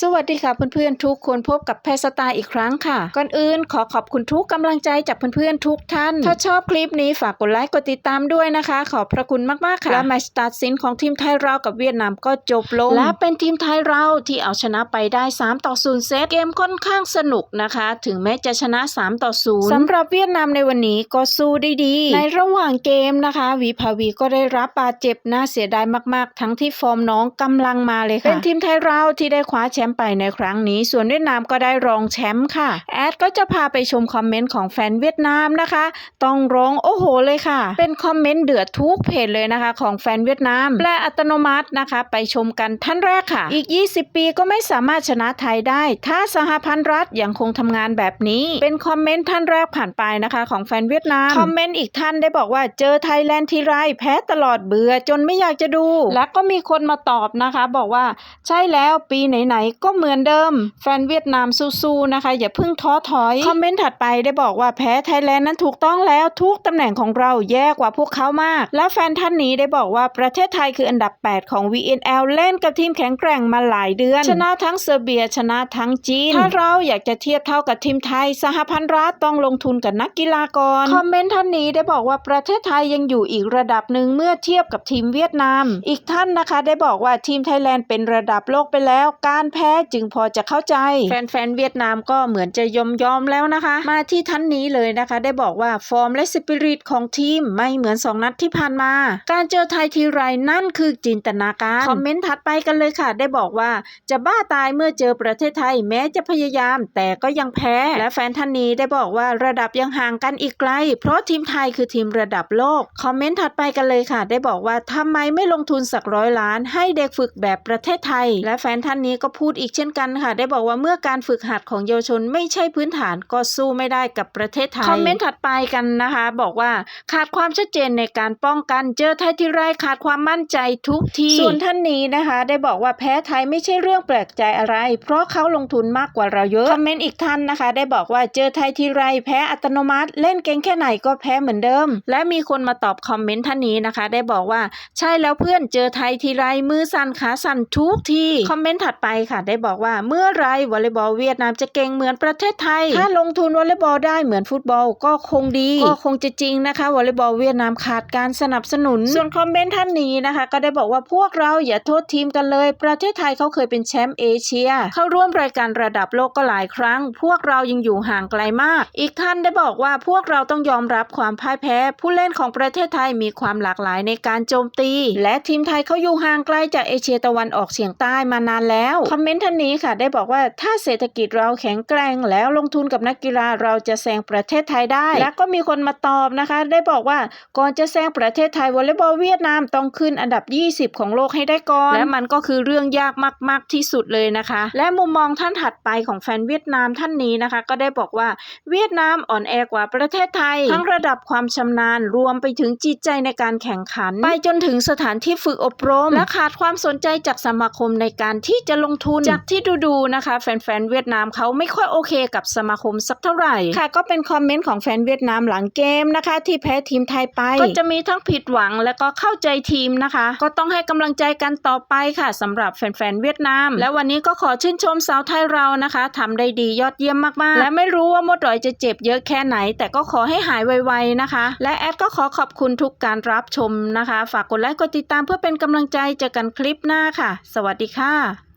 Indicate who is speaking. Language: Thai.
Speaker 1: สวัสดีค่ะเพื่อนๆทุกคนพบกับแพรสไตล์อีกครั้งค่ะ ก่อนอื่นขอขอบคุณทุกกำลังใจจากเพื่อนๆทุกท่าน ถ้าชอบคลิปนี้ฝากกดไลค์กดติดตามด้วยนะคะ ขอบพระคุณมากๆค่ะและแมตช์ตัดสินของทีมไทยเรากับเวียดนามก็จบลง และเป็นทีมไทยเราที่เอาชนะไปได้ 3 ต่อ 0 เซตเกมค่อนข้างสนุกนะคะ ถึงแม้จะชนะ 3 ต่อ 0สำหรับเวียดนามในวันนี้ก็สู้ได้ดีในระหว่างเกมนะคะวีภาวีก็ได้รับบาดเจ็บน่าเสียดายมากๆ ทั้งที่ฟอร์มน้องกำลังมาเลยค่ะเป็นทีมไทยเราที่ได้คว้าแชมป์ไปในครั้งนี้ ส่วนเวียดนามก็ได้รองแชมป์ค่ะ แอดก็จะพาไปชมคอมเมนต์ของแฟนเวียดนามนะคะ ต้องร้องโอ้โหเลยค่ะ เป็นคอมเมนต์เดือดทุกเพจเลยนะคะ ของแฟนเวียดนาม และอัตโนมัตินะคะ ไปชมกันท่านแรกค่ะ อีก 20 ปีก็ไม่สามารถชนะไทยได้ ถ้าสหพันธ์รัฐยังคงทำงานแบบนี้ เป็นคอมเมนต์ท่านแรกผ่านไปนะคะ ของแฟนเวียดนาม คอมเมนต์อีกท่านได้บอกว่าเจอไทยแลนด์ทีไรแพ้ตลอดเบื่อจนไม่อยากจะดู และก็มีคนมาตอบนะคะ บอกว่าใช่แล้วปีไหนๆก็เหมือนเดิม แฟนเวียดนามสู้ๆนะคะ อย่าเพิ่งท้อถอย คอมเมนต์ถัดไปได้บอกว่าแพ้ไทยแลนด์นั้นถูกต้องแล้วทุกตำแหน่งของเราแย่กว่าพวกเขามาก และแฟนท่านนี้ได้บอกว่าประเทศไทยคืออันดับ 8 ของ VNL เล่นกับทีมแข็งแกร่งมาหลายเดือน ชนะทั้งเซอร์เบียชนะทั้งจีน ถ้าเราอยากจะเทียบเท่ากับทีมไทย สหพันธ์รัฐต้องลงทุนกับนักกีฬาก่อนคอมเมนต์ท่านนี้ได้บอกว่าประเทศไทยยังอยู่อีกระดับหนึ่งเมื่อเทียบกับทีมเวียดนาม อีกท่านนะคะได้บอกว่าทีมไทยแลนด์เป็นระดับโลกไปแล้ว การแพ้จึงพอจะเข้าใจ แฟนๆเวียดนามก็เหมือนจะยอมยอมแล้วนะคะ มาที่ท่านนี้เลยนะคะ ได้บอกว่าฟอร์มและสปิริตของทีมไม่เหมือนสองนัดที่ผ่านมา การเจอไทยทีไรนั่นคือจินตนาการ คอมเมนต์ถัดไปกันเลยค่ะ ได้บอกว่าจะบ้าตายเมื่อเจอประเทศไทยแม้จะพยายาม แต่ก็ยังแพ้ และแฟนท่านนี้ได้บอกว่าระดับยังห่างกันอีกไกล เพราะทีมไทยคือทีมระดับโลก คอมเมนต์ถัดไปกันเลยค่ะ ได้บอกว่าทำไมไม่ลงทุนสักร้อยล้าน ให้เด็กฝึกแบบประเทศไทย และแฟนท่านนี้ก็พูดอีกเช่นกันค่ะ ได้บอกว่าเมื่อการฝึกหัดของเยาวชนไม่ใช่พื้นฐานก็สู้ไม่ได้กับประเทศไทย คอมเมนต์ถัดไปกันนะคะ บอกว่าขาดความชัดเจนในการป้องกันเจอไทยทีไรขาดความมั่นใจทุกทีส่วนท่านนี้นะคะ ได้บอกว่าแพ้ไทยไม่ใช่เรื่องแปลกใจอะไร เพราะเขาลงทุนมากกว่าเราเยอะคอมเมนต์อีกท่านนะคะ ได้บอกว่าเจอไทยทีไรแพ้อัตโนมัติ เล่นเก่งแค่ไหนก็แพ้เหมือนเดิม และมีคนมาตอบคอมเมนต์ท่านนี้นะคะ ได้บอกว่าใช่แล้วเพื่อนเจอไทยทีไรมือสั่นขาสั่นทุกทีคอมเมนต์ถัดไปค่ะได้บอกว่าเมื่อไรวอลเลย์บอลเวียดนามจะเก่งเหมือนประเทศไทย ถ้าลงทุนวอลเลย์บอลได้เหมือนฟุตบอลก็คงดี ก็คงจะจริงนะคะวอลเลย์บอลเวียดนามขาดการสนับสนุน ส่วนคอมเมนต์ท่านนี้นะคะ ก็ได้บอกว่าพวกเราอย่าโทษทีมกันเลย ประเทศไทยเขาเคยเป็นแชมป์เอเชีย เข้าร่วมรายการระดับโลกก็หลายครั้ง พวกเรายังอยู่ห่างไกลมาก อีกท่านได้บอกว่าพวกเราต้องยอมรับความพ่ายแพ้ ผู้เล่นของประเทศไทยมีความหลากหลายในการโจมตี และทีมไทยเขาอยู่ห่างไกลจากเอเชียตะวันออกเฉียงใต้มานานแล้วคอมเมนต์ท่านนี้ค่ะได้บอกว่าถ้าเศรษฐกิจเราแข็งแกร่งแล้วลงทุนกับนักกีฬาเราจะแซงประเทศไทยได้ และก็มีคนมาตอบนะคะ ได้บอกว่าก่อนจะแซงประเทศไทยวอลเลย์บอลเวียดนามต้องขึ้นอันดับ 20 ของโลกให้ได้ก่อน และมันก็คือเรื่องยากมาก ๆ ที่สุดเลยนะคะ และมุมมองท่านถัดไปของแฟนเวียดนามท่านนี้นะคะ ก็ได้บอกว่าเวียดนามอ่อนแอกว่าประเทศไทย ทั้งระดับความชำนาญรวมไปถึงจิตใจในการแข่งขัน ไปจนถึงสถานที่ฝึกอบรม และขาดความสนใจจากสมาคมในการที่จะลงทุนจากที่ดูๆนะคะ แฟนๆเวียดนามเขาไม่ค่อยโอเคกับสมาคมสักเท่าไหร่ ค่ะก็เป็นคอมเมนต์ของแฟนเวียดนามหลังเกมนะคะ ที่แพ้ทีมไทยไป ก็จะมีทั้งผิดหวังและก็เข้าใจทีมนะคะ ก็ต้องให้กำลังใจกันต่อไปค่ะสำหรับแฟนๆเวียดนาม และวันนี้ก็ขอชื่นชมสาวไทยเรานะคะทำได้ดียอดเยี่ยมมากๆ และไม่รู้ว่ามดดอยจะเจ็บเยอะแค่ไหน แต่ก็ขอให้หายไวๆนะคะ และแอดก็ขอขอบคุณทุกการรับชมนะคะ ฝากกดไลค์กดติดตามเพื่อเป็นกำลังใจเจอกันคลิปหน้าค่ะ สวัสดีค่ะ